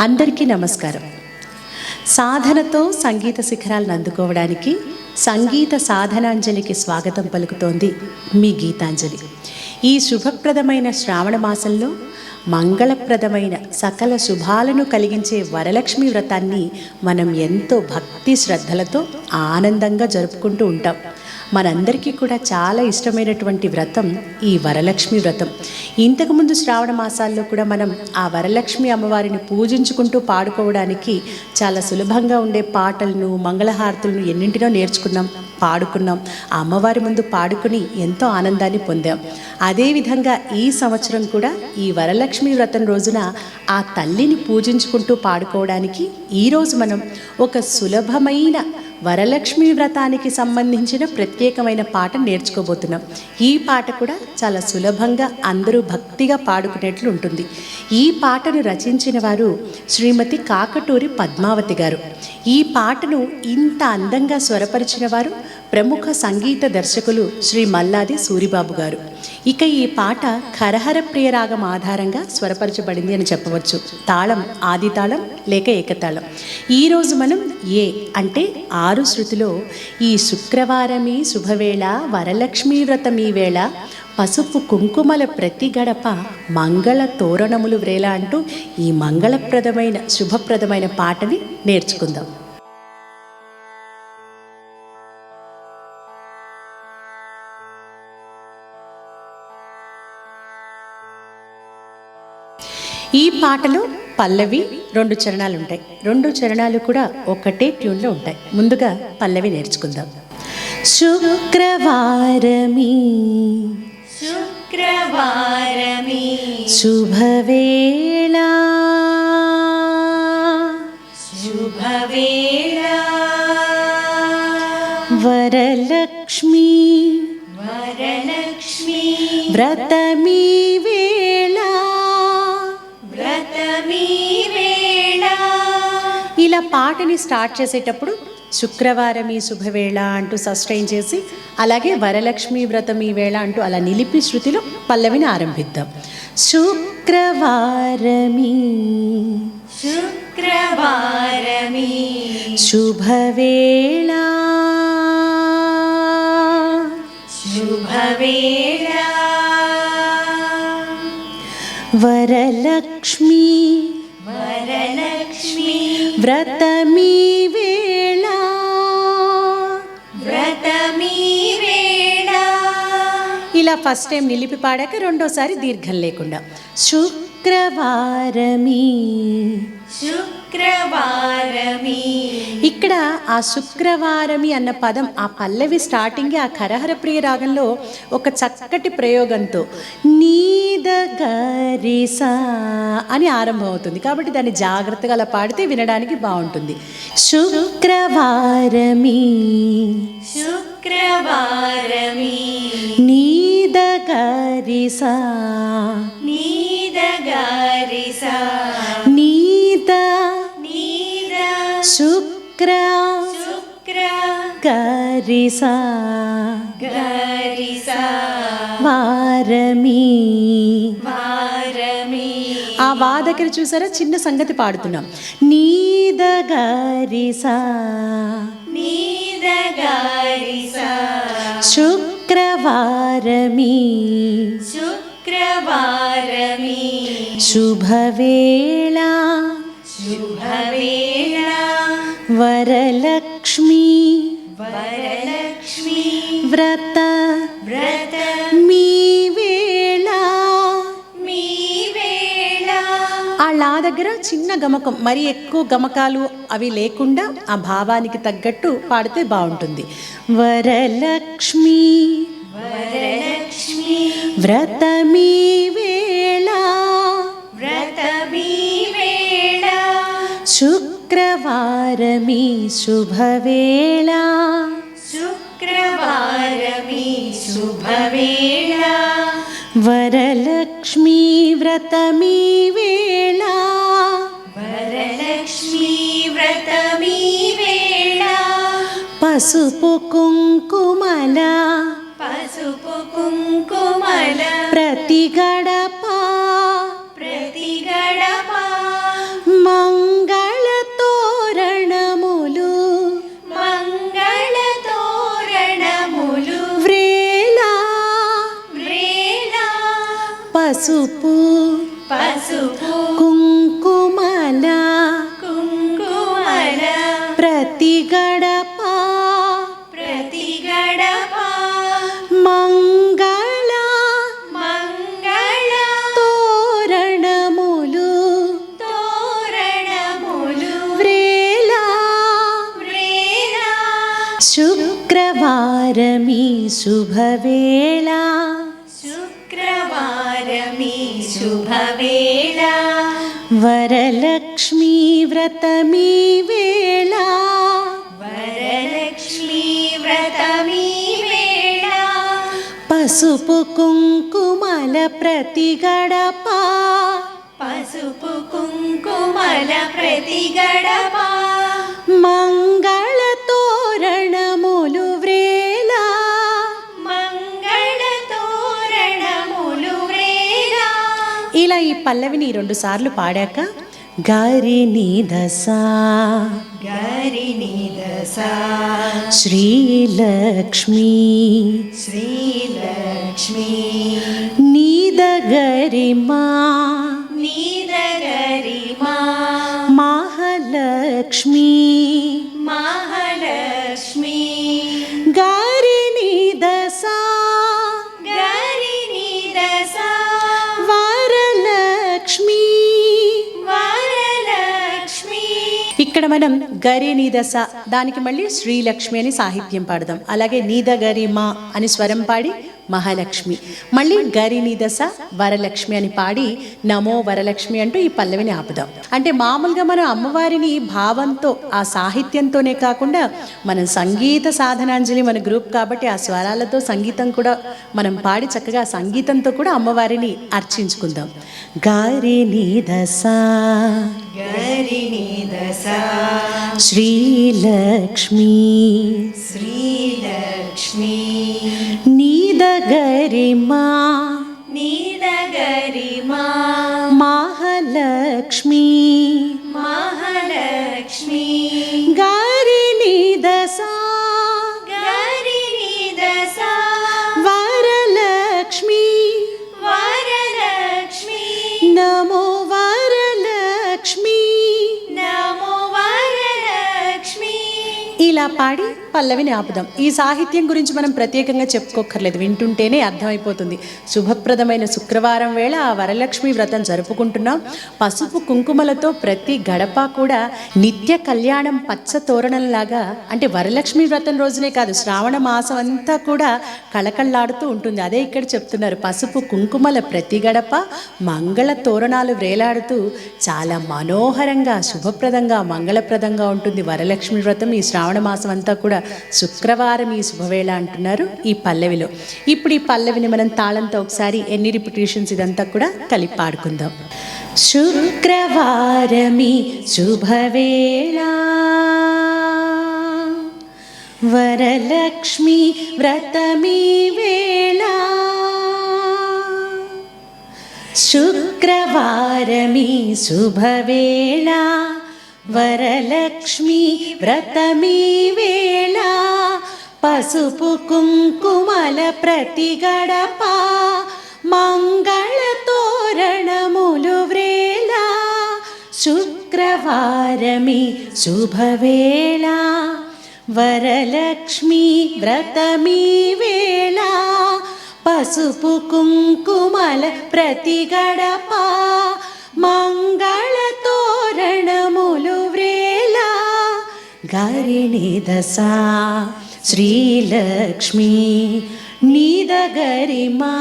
అందరికీ నమస్కారం. సాధనతో సంగీత శిఖరాలను అందుకోవడానికి సంగీత సాధనాంజలికి స్వాగతం పలుకుతోంది మీ గీతాంజలి. ఈ శుభప్రదమైన శ్రావణ మాసంలో మంగళప్రదమైన సకల శుభాలను కలిగించే వరలక్ష్మి వ్రతాన్ని మనం ఎంతో భక్తి శ్రద్ధలతో ఆనందంగా జరుపుకుంటూ ఉంటాం. మనందరికీ కూడా చాలా ఇష్టమైనటువంటి వ్రతం ఈ వరలక్ష్మి వ్రతం. ఇంతకుముందు శ్రావణ మాసాల్లో కూడా మనం ఆ వరలక్ష్మి అమ్మవారిని పూజించుకుంటూ పాడుకోవడానికి చాలా సులభంగా ఉండే పాటలను మంగళహారతులను ఎన్నింటినో నేర్చుకున్నాం పాడుకున్నాం. ఆ అమ్మవారి ముందు పాడుకుని ఎంతో ఆనందాన్ని పొందాం. అదేవిధంగా ఈ సంవత్సరం కూడా ఈ వరలక్ష్మి వ్రతం రోజున ఆ తల్లిని పూజించుకుంటూ పాడుకోవడానికి ఈరోజు మనం ఒక సులభమైన వరలక్ష్మి వ్రతానికి సంబంధించిన ప్రత్యేకమైన పాట నేర్చుకోబోతున్నాం. ఈ పాట కూడా చాలా సులభంగా అందరూ భక్తిగా పాడుకునేట్లు ఉంటుంది. ఈ పాటను రచించిన వారు శ్రీమతి కాకటూరి పద్మావతి గారు. ఈ పాటను ఇంత అందంగా స్వరపరిచిన వారు ప్రముఖ సంగీత దర్శకులు శ్రీ మల్లాది సూరిబాబు గారు. ఇక ఈ పాట ఖరహర ప్రియరాగం ఆధారంగా స్వరపరచబడింది అని చెప్పవచ్చు. తాళం ఆది తాళం లేక ఏకతాళం. ఈరోజు మనం ఏ అంటే ఆరు శృతిలో ఈ శుక్రవారమీ శుభవేళ వరలక్ష్మీ వ్రతమీ వేళ పసుపు కుంకుమల ప్రతి గడప మంగళ తోరణములు వ్రేలా అంటూ ఈ మంగళప్రదమైన శుభప్రదమైన పాటని నేర్చుకుందాం. ఈ పాటలో పల్లవి రెండు చరణాలు ఉంటాయి రెండు చరణాలు కూడా ఒకటే ట్యూన్లో ఉంటాయి. ముందుగా పల్లవి నేర్చుకుందాం. శుక్రవారమీ శుక్రవారమి. శుభవేళ. శుభవేళ. వరలక్ష్మి. వరలక్ష్మి. వ్రతమీ వేళ. వ్రతమీ వేళ. ఇలా పాటని స్టార్ట్ చేసేటప్పుడు శుక్రవారం ఈ శుభవేళ అంటూ సస్టైన్ చేసి అలాగే వరలక్ష్మి వ్రతం ఈ వేళ అంటూ అలా నిలిపి శృతిలో పల్లవిని ఆరంభిద్దాం. శుక్రవారమి. శుక్రవారమి. శుభవేళ. శుభవేళ. వరలక్ష్మి. వరలక్ష్మి. వ్రతమీ ఇలా ఫస్ట్ టైం నిలిపి పాడాక రెండోసారి దీర్ఘం లేకుండా. శుక్రవారమీ. శుక్రవారమి. ఇక్కడ ఆ శుక్రవారమి అన్న పదం ఆ పల్లవి స్టార్టింగ్ ఆ కరహర ప్రియ రాగంలో ఒక చక్కటి ప్రయోగంతో నీద గరిసా అని ఆరంభం అవుతుంది కాబట్టి దాన్ని జాగ్రత్తగా అలా పాడితే వినడానికి బాగుంటుంది. శుక్రవారమి. శుక్రవారమి. నీద గరిసా నీద శుక్ర శుక్ర గరిసా గరిస వారమి. వారమి. ఆ వా దగ్గర చూసారా? చిన్న సంగతి పాడుతున్నాం. నీద గరిసా. నీదగారిస శుక్రవారమి శుక్రవారమి శుభవేళ. శుభవేళ. వరలక్ష్మి వరలక్ష్మి వ్రత వ్రత మీ వేళ మీ వేళ ఆ లా దగ్గర చిన్న గమకం మరి ఎక్కువ గమకాలు అవి లేకుండా ఆ భావానికి తగ్గట్టు పాడితే బాగుంటుంది. వరలక్ష్మి. వరలక్ష్మి. వ్రతమీ శుక్రవారమి శుభవేళ శుక్రవారమి శుభవేళ వరలక్ష్మి వ్రతమీ వేళ వరలక్ష్మి వ్రతమీ వేళ పసుపు కుంకుమల పసుపు కుంకుమల ప్రతి शुभवेला। शुक्रवारमी शुभवेला। वरलक्ष्मी व्रतमी वेला। वरलक्ष्मी व्रतमी वेला। पशुपु पशुपुकुङ्कुमल प्रतिगडपा पशुपुकुङ्कुमल प्रतिगडपा मङ्ग పల్లవిని రెండు సార్లు పాడాక గారి దశ గరిని దశ శ్రీలక్ష్మీ శ్రీలక్ష్మీ నీద గరిమా నీదగరిమా మహాలక్ష్మీ మహాలక్ష్మీ మనం గరి నీదస దానికి మళ్ళీ శ్రీలక్ష్మి అని సాహిత్యం పాడదాం. అలాగే నీద గరి మా అని స్వరం పాడి మహాలక్ష్మి. మళ్ళీ గరి నీదస వరలక్ష్మి అని పాడి నమో వరలక్ష్మి అంటూ ఈ పల్లవిని ఆపుదాం. అంటే మామూలుగా మనం అమ్మవారిని భావంతో ఆ సాహిత్యంతోనే కాకుండా మనం సంగీత సాధనాంజలి మన గ్రూప్ కాబట్టి ఆ స్వరాలతో సంగీతం కూడా మనం పాడి చక్కగా ఆ సంగీతంతో కూడా అమ్మవారిని అర్చించుకుందాం. గారి నీదస గరిని దశ. శ్రీలక్ష్మీ. శ్రీలక్ష్మీ. నీదగరిమా నీదగరిమా మహాలక్ష్మీ మహాలక్ష్మీ గారి నీదస గరిని దశ వరలక్ష్మి వరలక్ష్మీ నమో వరలక్ష్మి నమో వరలక్ష్మీ ఇలా పాడి పల్లవిని ఆపుదాం ఈ సాహిత్యం గురించి మనం ప్రత్యేకంగా చెప్పుకోక్కర్లేదు. వింటుంటేనే అర్థమైపోతుంది. శుభప్రదమైన శుక్రవారం వేళ ఆ వరలక్ష్మి వ్రతం జరుపుకుంటున్నాం. పసుపు కుంకుమలతో ప్రతి గడప కూడా నిత్య కళ్యాణం పచ్చ తోరణంలాగా అంటే వరలక్ష్మి వ్రతం రోజునే కాదు శ్రావణ మాసం అంతా కూడా కళకళలాడుతూ ఉంటుంది. అదే ఇక్కడ చెప్తున్నారు. పసుపు కుంకుమల ప్రతి గడప మంగళ తోరణాలు వేలాడుతూ చాలా మనోహరంగా శుభప్రదంగా మంగళప్రదంగా ఉంటుంది వరలక్ష్మి వ్రతం ఈ శ్రావణ మాసం అంతా కూడా. శుక్రవారం ఈ శుభవేళ అంటున్నారు ఈ పల్లవిలో. ఇప్పుడు ఈ పల్లవిని మనం తాళంతో ఒకసారి ఎన్ని రిపిటేషన్స్ ఇదంతా కూడా కలిపి పాడుకుందాం. శుక్రవారమి శుభవేళ. వరలక్ష్మి వ్రతమి వేళ. శుక్రవారమి శుభవేళ. వరలక్ష్మి వ్రతమి వేళ పసుపు కుంకుమల ప్రతి గడప మంగళ తోరణములు వ్రేళ శుక్రవారమి శుభవేళ వరలక్ష్మి వ్రతమి వేళ పసుపు కుంకుమల ప్రతి గడప మంగళ గారిణి దశ శ్రీలక్ష్మి నీద గరిమా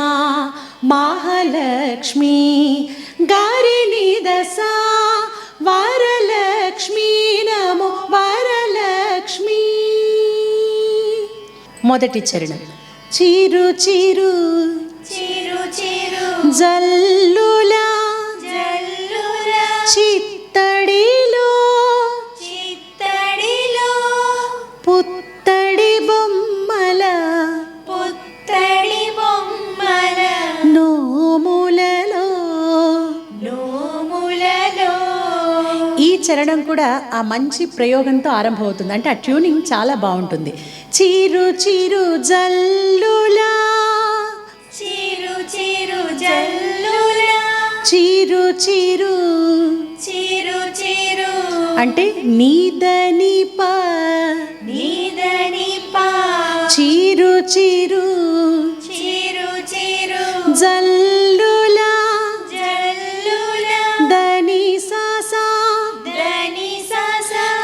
మహాలక్ష్మి. గారిణి దశ వరలక్ష్మి నమో వరలక్ష్మి. మొదటి చరణం. చిరు చిరు చిరు చిరు జల్లులా జల్లుల చిత్తడిలో చరణం కూడా ఆ మంచి ప్రయోగంతో ఆరంభమవుతుంది. అంటే ఆ ట్యూనింగ్ చాలా బాగుంటుంది. చిరు చిరు జల్లులా. చిరు చిరు జల్లుల. చిరు చిరు. చిరు చిరు. అంటే నీదని ప. నీదని పా. చిరు చిరు. చిరు చిరు. జల్లులా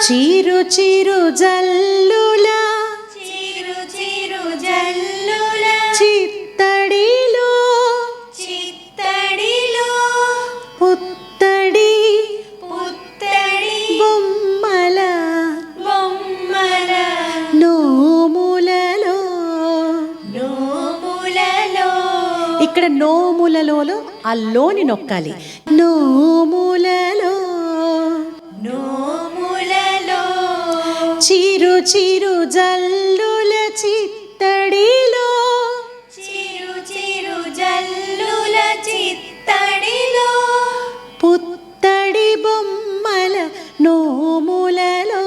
చిరు చిరు జల్లులా చిరు చిరు జల్లుల చిత్తడిలో చిత్తడిలో పుత్తడి పుత్తడి బొమ్మల బొమ్మల నోములలో. నోములలో. ఇక్కడ నోములలో ఆ లోని నొక్కాలి. నోములలో. నోములలో చిరు చిరు జల్లుల చిత్తడిలో. చిరు చిరు జల్లుల చిత్తడిలో. పుత్తడి బొమ్మల నోములలో.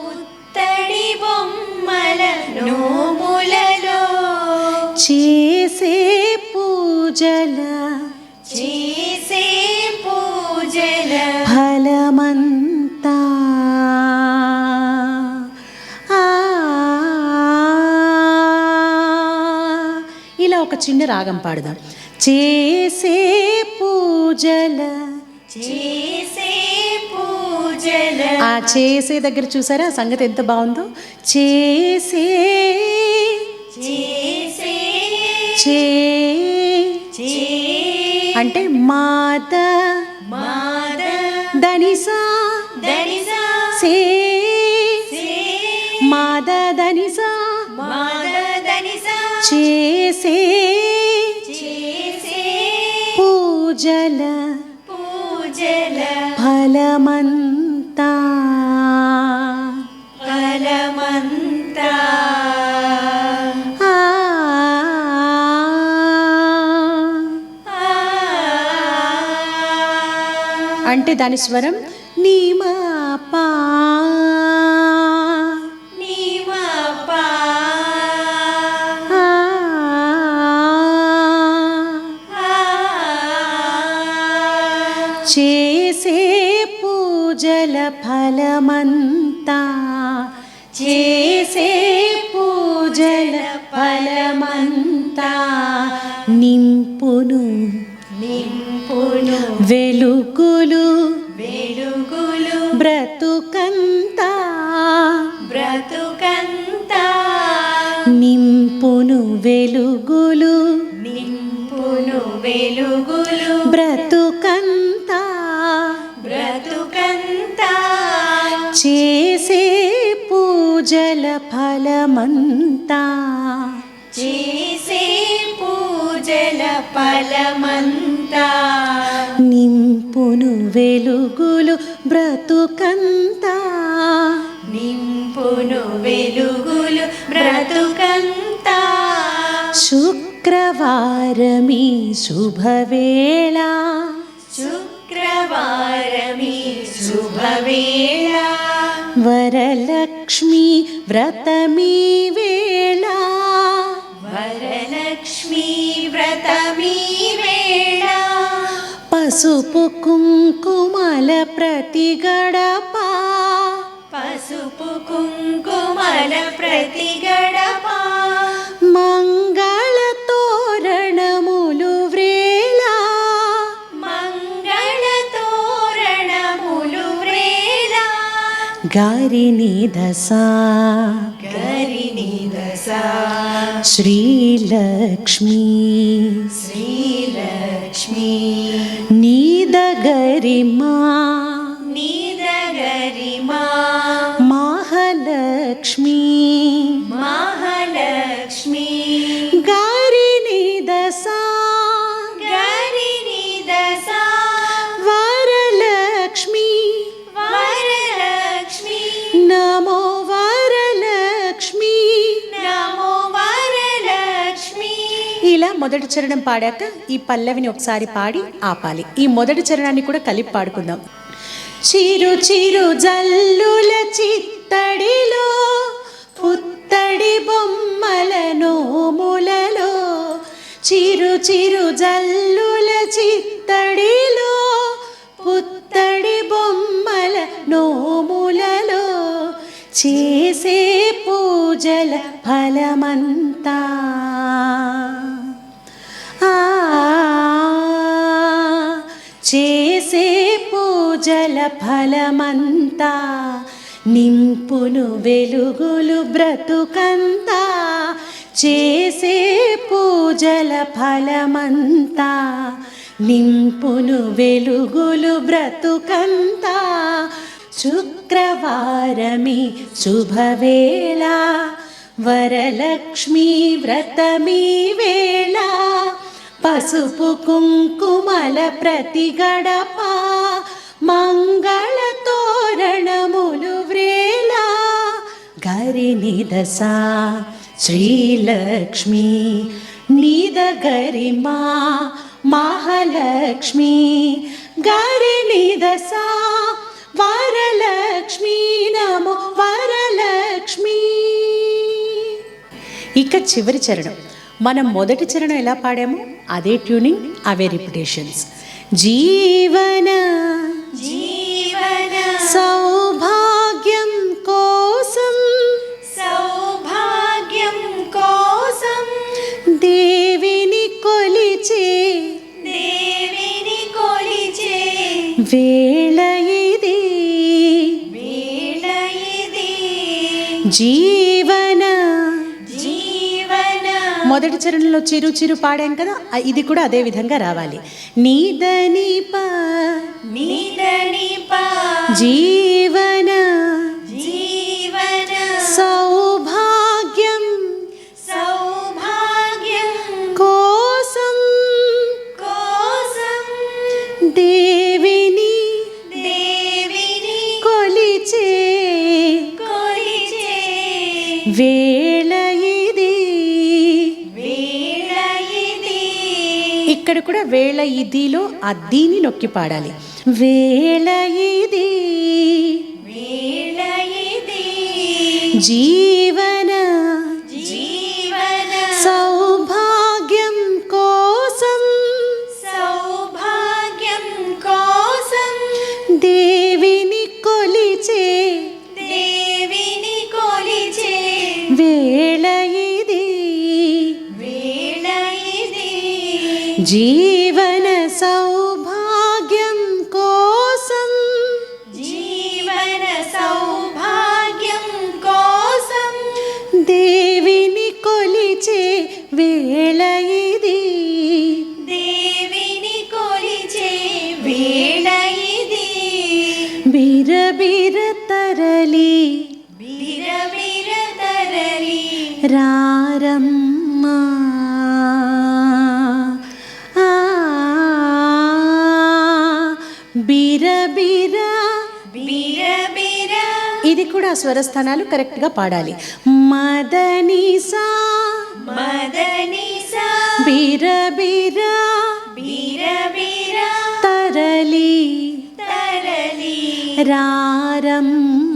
పుత్తడి బొమ్మల నోములలో. చేసే పూజల చిన్న రాగం పాడుదాం. చేసే పూజల చేసే పూజల ఆ చేసే దగ్గర చూసారా? ఆ సంగతి ఎంత బాగుందో? చేసే చేసే చే అంటే మాత మాద దనిసా దనిసా సే చేసే పూజల పూజల ఫలమంతా. ఫలమంతా. అంటే దాని స్వరం ఫలమంతా చేసే పూజల ఫలమంతా నింపును నింపును వెలుగులు వెలుగులు బ్రతుకంతా బ్రతుకంతా నింపును వెలుగులు నింపును వెలుగులు బ్రతుకంతా ఫలమంతా చేసే పూజల ఫలమంతా. నింపును వెలుగులు బ్రతుకంతా. నింపును వెలుగులు బ్రతుకంతా. శుక్రవారమీ శుభవేళ. శుక్రవారమి శుభవేళ. వరలక్ష్మి వ్రతమీ పసుపు కుంకుమల ప్రతి గడప పసుపు కుంకుమల ప్రతి గడప మంగళ తోరణములు వ్రేళ మంగళ తోరణములు వ్రేళ గారిని దశా గరిని దశ శ్రీలక్ష్మి శ్రీలక్ష్మీ నీదగరిమా నీదగరిమా మొదటి చరణం పాడాక ఈ పల్లవిని ఒకసారి పాడి ఆపాలి. ఈ మొదటి చరణాన్ని కూడా కలిపి పాడుకుందాం. చిరు చిరు జల్లుల చిత్తడిలో పుత్తడి బొమ్మల నోములలో చిరు చిరు జల్లుల చిత్తడిలో పుత్తడి బొమ్మల నోములలో చేసే పూజల ఫలమంతా. చేసే పూజల ఫలమంతా నింపును వెలుగులు బ్రతుకంతా. చేసే పూజల ఫలమంతా నింపును వెలుగులు బ్రతుకంతా. శుక్రవారమి శుభవేళ వరలక్ష్మీ వ్రతమీ వేళ పసుపు కుంకుమల ప్రతి గడప మంగళ తోరణములు వ్రేళ గరి నిదస శ్రీలక్ష్మి నిద గరిమా మహాలక్ష్మి. గరి నిదస వరలక్ష్మి నమో వరలక్ష్మి. ఇక చివరి చరణం. మనం మొదటి చరణం ఎలా పాడామో? అదే ట్యూనింగ్ అవే రిపిటేషన్స్. జీవన జీవన సౌభాగ్యం కోసం సౌభాగ్యం కోసం దేవిని కొలిచే దేవిని కొలిచే వేళ ఇది. వేళ ఇది. జీవన మొదటి చరణంలో చిరు చిరు పాడాం కదా ఇది కూడా అదే విధంగా రావాలి. నీదని ప నిదని పా జీవన జీవన ఇక్కడ కూడా వేళ ఇదిలో అద్దీని నొక్కి పాడాలి. వేళ ఇది వేళ ఇది జీవన జీవన రారమ్మ. ఆ, బిరబిర బిరబిర ఇది కూడా స్వరస్థానాలు కరెక్ట్గా పాడాలి. మదనిసా. మదనిసా. బిరబిర బిరబిర తరలి. తరలి. రారమ్మ.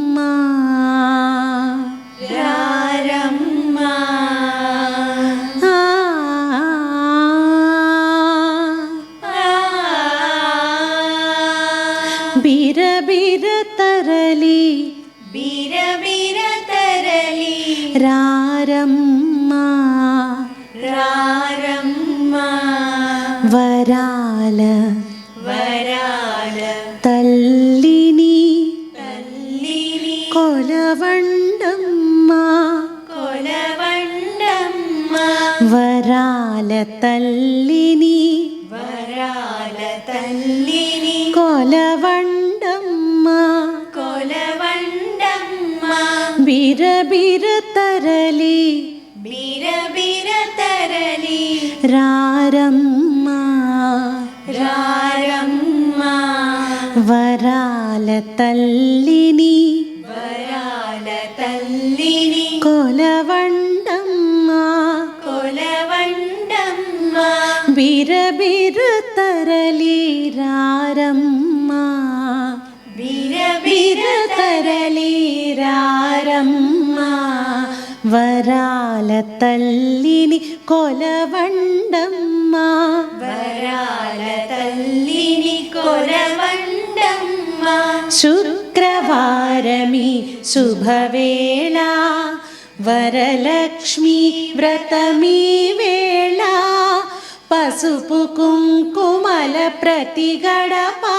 వరాల शुक्रार शुभवेला वरलक्ष्मी व्रतमी वेला पशुपुकुङ्कुमलप्रतिगडपा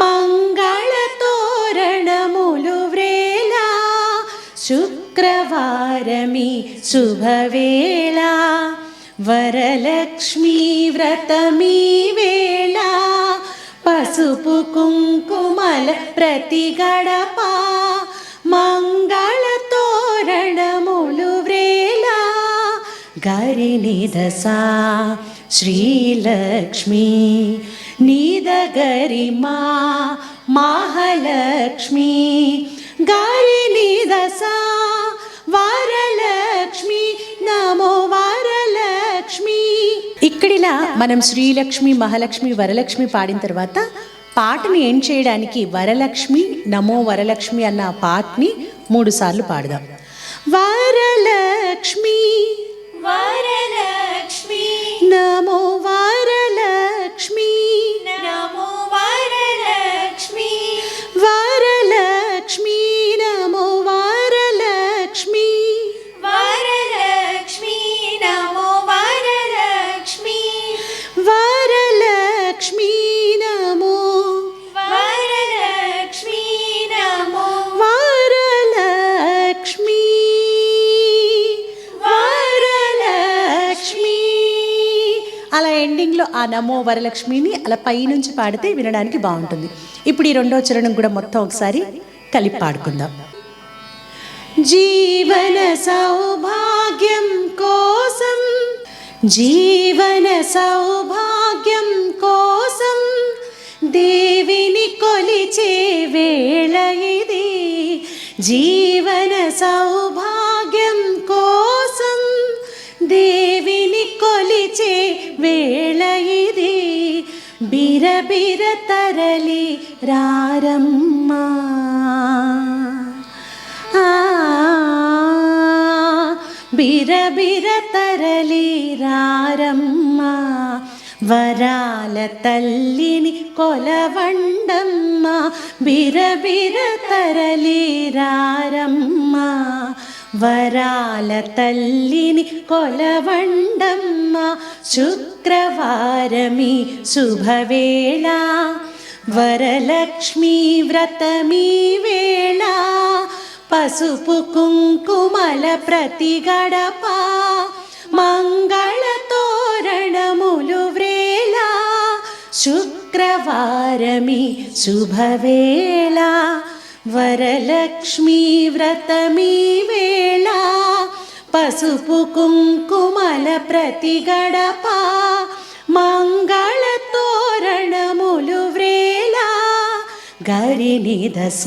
मङ्गलतोरणमुलुव्रेला शुक्रवारमि शुभवेला वरलक्ष्मी व्रतमी वेला పసుపు కుంకుమల ప్రతి గడప మంగళ తోరణములు వ్రేళ గరిని దశా శ్రీలక్ష్మి నీద గరిమా మహాలక్ష్మి. గారిని ఇక్కడిలా మనం శ్రీలక్ష్మి మహాలక్ష్మి వరలక్ష్మి పాడిన తర్వాత పాటని ఏం చేయడానికి వరలక్ష్మి నమో వరలక్ష్మి అన్న పాటని మూడు సార్లు పాడదాం. వరలక్ష్మి వరలక్ష్మి నమో నమో వరలక్ష్మిని అలా పైనుంచి పాడితే వినడానికి బాగుంటుంది. ఇప్పుడు ఈ రెండో చరణం కూడా మొత్తం ఒకసారి కలిపి పాడుకుందాం. జీవన సౌభాగ్యం కోసం జీవన సౌభాగ్యం కోసం దేవిని కొలిచే వేళ ఇది. జీవన సౌభాగ్యం కోసం దేవిని కొలిచే వేళ ఇది బిరబిర తరలి రారమ్మా ఆ, బిరబిర తరలి రారమ్మ వరాల తల్లిని కొలవండమ్మ బిరబిర తరలి రారమ్మ వరాల తల్లిని కొలవండమ్మ శుక్రవారమి శుభవేళ వరలక్ష్మీ వ్రతమీ వేళ పసుపు కుంకుమల ప్రతి గడప మంగళ తోరణములు వ్రేళ శుక్రవారమి శుభవేళ. వరలక్ష్మీ వ్రతమీ వేళ పసుపు కుంకుమల ప్రతి గడప మంగళ తోరణములు వ్రేళ. గరిని దశ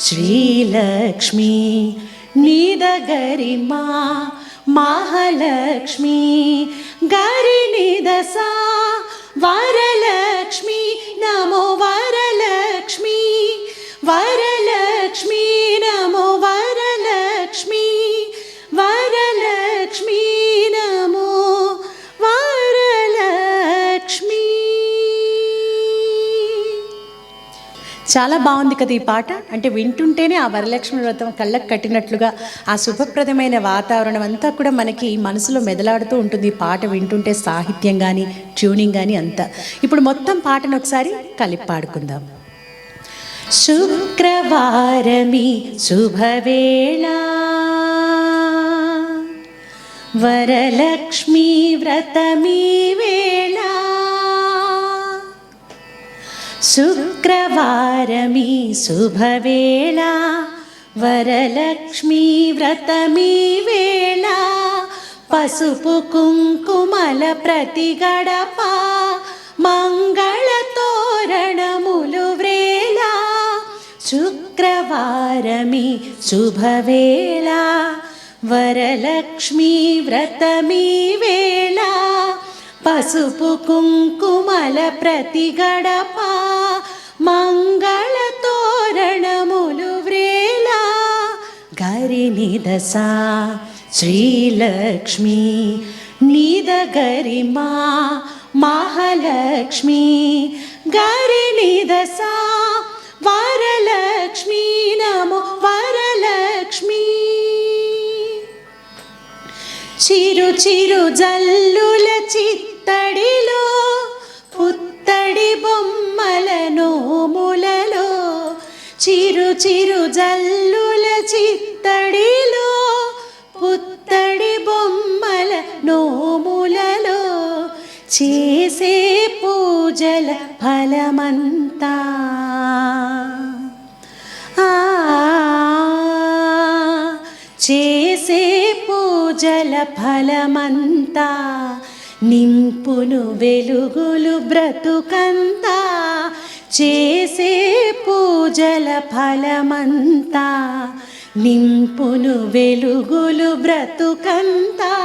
శ్రీలక్ష్మి నీద గరిమా మహాలక్ష్మి. గరిని దశ వరలక్ష్మి నమో వరలక్ష్మి. వరలక్ష్మి నమో వరలక్ష్మి వరలక్ష్మి నమో వరలక్ష్మి. చాలా బాగుంది కదా ఈ పాట. అంటే వింటుంటేనే ఆ వరలక్ష్మి వ్రతం కళ్ళకు కట్టినట్లుగా ఆ శుభప్రదమైన వాతావరణం అంతా కూడా మనకి మనసులో మెదలాడుతూ ఉంటుంది. ఈ పాట వింటుంటే సాహిత్యం కానీ ట్యూనింగ్ కానీ అంతా. ఇప్పుడు మొత్తం పాటను ఒకసారి కలిపి పాడుకుందాం శుక్రవారమి శుభవేళ. వరలక్ష్మీ వ్రతమీ వేళ. శుక్రవారమి శుభవేళ. వరలక్ష్మీ వ్రతమీ వేళ. పసుపు కుంకుమల ప్రతి గడప. మంగళ తోరణములు శుక్రవారమి శుభవేళ వరలక్ష్మీ వ్రతమీ వేళ పసుపు కుంకుమల ప్రతి గడప మంగళ తోరణములు వ్రేళ గరిని దశ శ్రీలక్ష్మి నీద గరిమా మహాలక్ష్మి గరిని దశ దశా లక్ష్మీ నమో వరలక్ష్మీ. చిరు చిరు జల్లుల చిత్తడిలో పుత్తడి బొమ్మల నోములలో చిరు చిరు జల్లుల చిత్తడిలో పుత్తడి బొమ్మల నోములలో చేసే పూజల ఫలమంతా. చేసే పూజల ఫలమంతా? నింపును వెలుగులు బ్రతుకంతా. చేసే పూజల ఫలమంతా. నింపును వెలుగులు బ్రతుకంతా.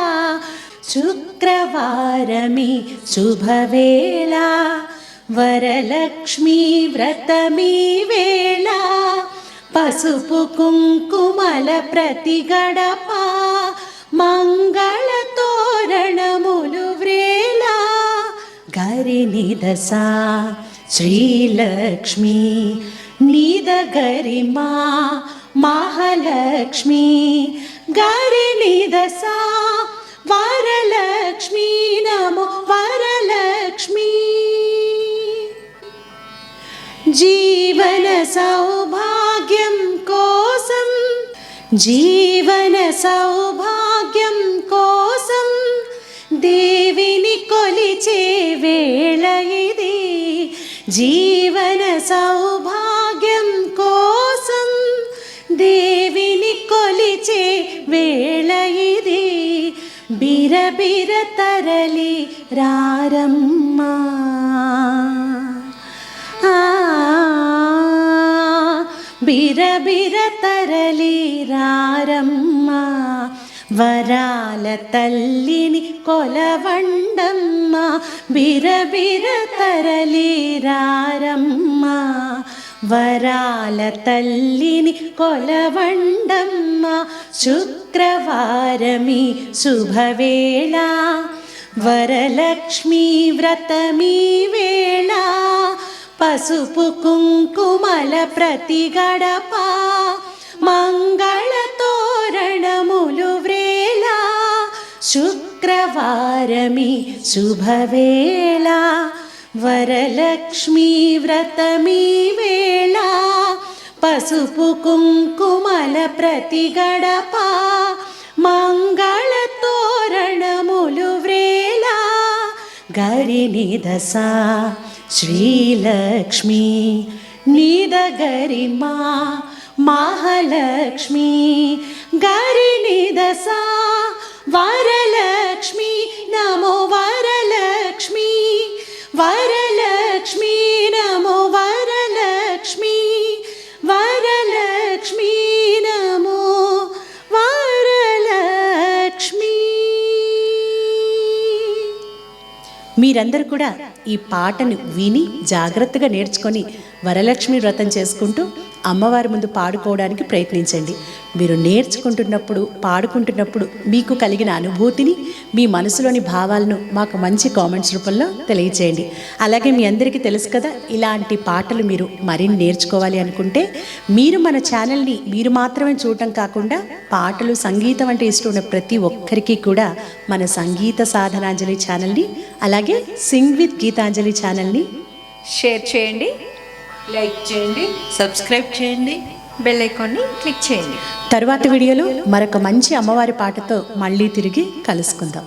శుక్రవారమి శుభవేళ. వరలక్ష్మీ వ్రతమీ వేళ. పసుపు కుంకుమల ప్రతి గడప మంగళ తోరణములు వ్రేల. గరిని దశ శ్రీలక్ష్మి నిద గరిమా మహాలక్ష్మి. గరిని దశ వరలక్ష్మి నమో వరలక్ష్మి. జీవన సౌ జీవన సౌభాగ్యం కోసం దేవిని కొలిచే వేళ ఇది జీవన సౌభాగ్యం కోసం దేవిని కొలిచే వేళ ఇది బిరబిర తరలి రారమ్మా ఆ బిరబిర తరలి రారమ్మ వరాల తల్లిని కొలవండమ్మ బిరబిర తరలి రారమ్మ వరాల తల్లిని కొలవండమ్మ శుక్రవారమి శుభవేళ వరలక్ష్మీ వ్రతమీ వేళ పసుపు కుంకుమల ప్రతి గడప మంగళ తోరణములు వ్రేళ శుక్రవారమి శుభవేళ వరలక్ష్మీ వ్రతమీ వేళ పసుపు కుంకుమల ప్రతి గడప మంగళ తోరణములు వ్రేళ गरिणी श्रीलक्ष्मी निदगरिमा महालक्ष्मी गरिणी वरलक्ष्मी नमो वरलक्ष्मी वरलक्ष्मी नमो वर మీరందరూ కూడా ఈ పాటను విని జాగ్రత్తగా నేర్చుకొని వరలక్ష్మి వ్రతం చేసుకుంటూ అమ్మవారి ముందు పాడుకోవడానికి ప్రయత్నించండి. మీరు నేర్చుకుంటున్నప్పుడు పాడుకుంటున్నప్పుడు మీకు కలిగిన అనుభూతిని మీ మనసులోని భావాలను మాకు మంచి కామెంట్స్ రూపంలో తెలియచేయండి. అలాగే మీ అందరికీ తెలుసు కదా ఇలాంటి పాటలు మీరు మరిన్ని నేర్చుకోవాలి అనుకుంటే మీరు మన ఛానల్ని మీరు మాత్రమే చూడటం కాకుండా పాటలు సంగీతం అంటే ఇష్టం ఉన్న ప్రతి ఒక్కరికి కూడా మన సంగీత సాధనాంజలి ఛానల్ని అలాగే సింగ్ విత్ గీతాంజలి ఛానల్ని షేర్ చేయండి. లైక్ చేయండి సబ్స్క్రైబ్ చేయండి బెల్ ఐకాన్ని క్లిక్ చేయండి. తరువాత వీడియోలో మరొక మంచి అమ్మవారి పాటతో మళ్ళీ తిరిగి కలుసుకుందాం.